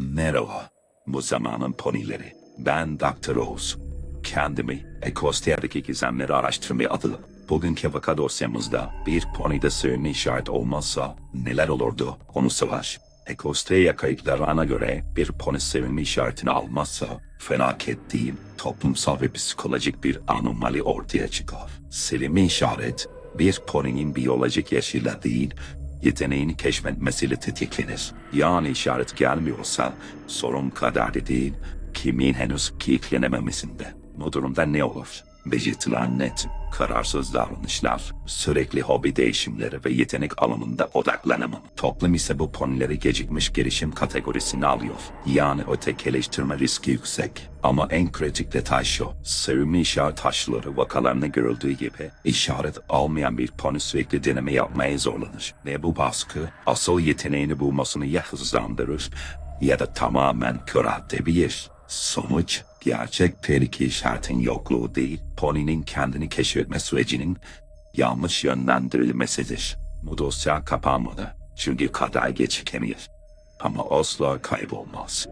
Merhaba. Bu zamanın ponileri. Ben Dr. Oğuz. Kendimi Ekostiya'daki gizemleri araştırmaya adadım. Bugünkü vaka dosyamızda bir ponide sığınma işaret olmazsa neler olurdu konusu var. Ekostiya kayıtlarına göre bir poni sığınma işaretini almazsa felaket değil toplumsal ve psikolojik bir anomali ortaya çıkar. Sığınma işaret bir poninin biyolojik yaşıyla değil yeteneğini keşfetmesiyle tetiklenir. Yani işaret gelmiyorsa sorun kadar değil, kimin henüz keyiflenememesinde. Bu durumda ne olur? Belirtiler net, kararsız davranışlar, sürekli hobi değişimleri ve yetenek alanında odaklanamam. Toplum ise bu ponileri gecikmiş gelişim kategorisine alıyor. Yani ötekileştirme riski yüksek. Ama en kritik detay şu, sevimli işaret taşları vakalarında görüldüğü gibi işaret almayan bir poni sürekli deneme yapmaya zorlanır. Ve bu baskı asıl yeteneğini bulmasını ya hızlandırır ya da tamamen kör edebilir. Sonuç gerçek tehlike işaretin yokluğu değil, poninin kendini keşfetme sürecinin yanlış yönlendirilmesidir. Bu dosya kapanmadı. Çünkü kadar gecikebilir. Ama asla kaybolmaz.